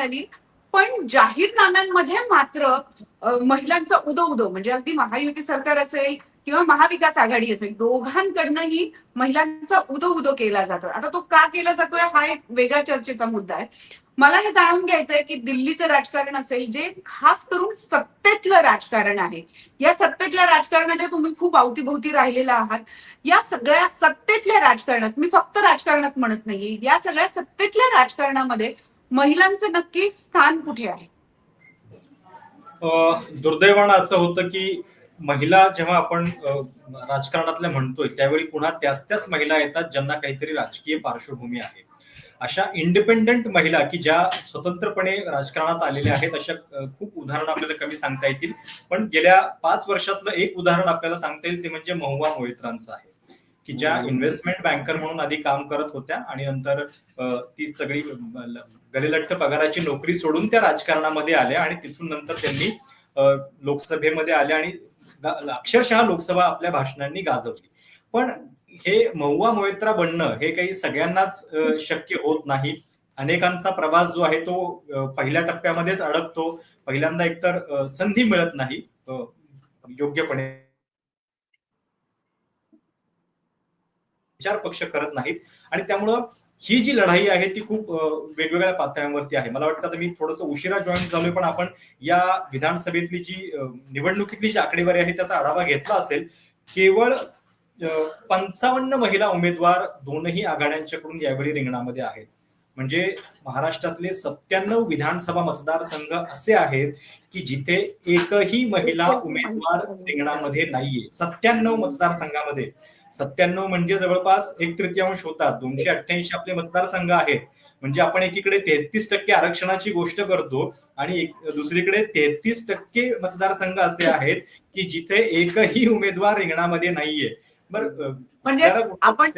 आली पण जाहीरनाम्यांमध्ये मात्र महिलांचा उदो उदो म्हणजे अगदी महायुती सरकार असेल किंवा महाविकास आघाडी असेल दोघांकडनंही महिलांचा उदो उदो केला जातोय. आता तो का केला जातोय हा एक वेगळा चर्चेचा मुद्दा आहे. मला हे जाणून घ्यायचंय की दिल्लीचं राजकारण असेल जे खास करून सत्तेतलं राजकारण आहे. या सत्तेतल्या राजकारणाच्या तुम्ही खूप अवतीभोवती राहिलेला आहात. या सगळ्या सत्तेतल्या राजकारणात मी फक्त राजकारणात म्हणत नाहीये या सगळ्या सत्तेतल्या राजकारणामध्ये महिलांचं नक्की स्थान कुठे आहे? दुर्दैवानं असं होतं की महिला जेव्हा आपण राजकारणातल्या म्हणतोय त्यावेळी पुन्हा त्याच त्याच महिला येतात ज्यांना काहीतरी राजकीय पार्श्वभूमी आहे. अशा इंडिपेंडंट महिला की ज्या स्वतंत्रपणे राजकारणात आलेल्या आहेत अशा खूप उदाहरणं आपल्याला कमी सांगता येतील. पण गेल्या पाच वर्षातलं एक उदाहरण आपल्याला सांगता येईल ते म्हणजे महुआ मोहित्रांचं आहे. की ज्या इन्व्हेस्टमेंट बँकर म्हणून आधी काम करत होत्या आणि नंतर ती सगळी गलेलट्ट पगाराची नोकरी सोडून त्या राजकारणामध्ये आल्या आणि तिथून नंतर त्यांनी लोकसभेमध्ये आल्या आणि अक्षरशः लोकसभा आपल्या भाषणांनी गाजवली. पण हे महुआ मोहित्रा बनणं हे काही सगळ्यांनाच शक्य होत नाही. अनेकांचा प्रवास जो आहे तो पहिल्या टप्प्यामध्येच अडकतो. पहिल्यांदा एकतर संधी मिळत नाही योग्यपणे. विचार पक्ष करत नाहीत. आणि त्यामुळं ही जी लढाई आहे ती खूप वेगवेगळ्या पातळ्यांवरती आहे. मला वाटतं आता मी थोडंसं उशिरा जॉईन झालोय पण आपण या विधानसभेतली जी निवडणुकीतली जी आकडेवारी आहे त्याचा आढावा घेतला असेल. केवळ पंचावन्न महिला उमेदवार दोनही आघाड्यांच्याकडून यावेळी रिंगणामध्ये आहेत. म्हणजे महाराष्ट्रातले सत्त्याण्णव विधानसभा मतदारसंघ असे आहेत की जिथे एकही महिला उमेदवार रिंगणामध्ये नाहीये. सत्त्याण्णव मतदारसंघामध्ये. सत्त्याण्णव म्हणजे जवळपास एक तृतीयांश होतात. दोनशे अठ्ठ्याऐंशी आपले मतदारसंघ आहेत. म्हणजे आपण एकीकडे तेहतीस टक्के आरक्षणाची गोष्ट करतो आणि एक- दुसरीकडे तेहतीस टक्के मतदारसंघ असे आहेत की जिथे एकही उमेदवार रिंगणामध्ये नाहीये. बरं म्हणजे आपण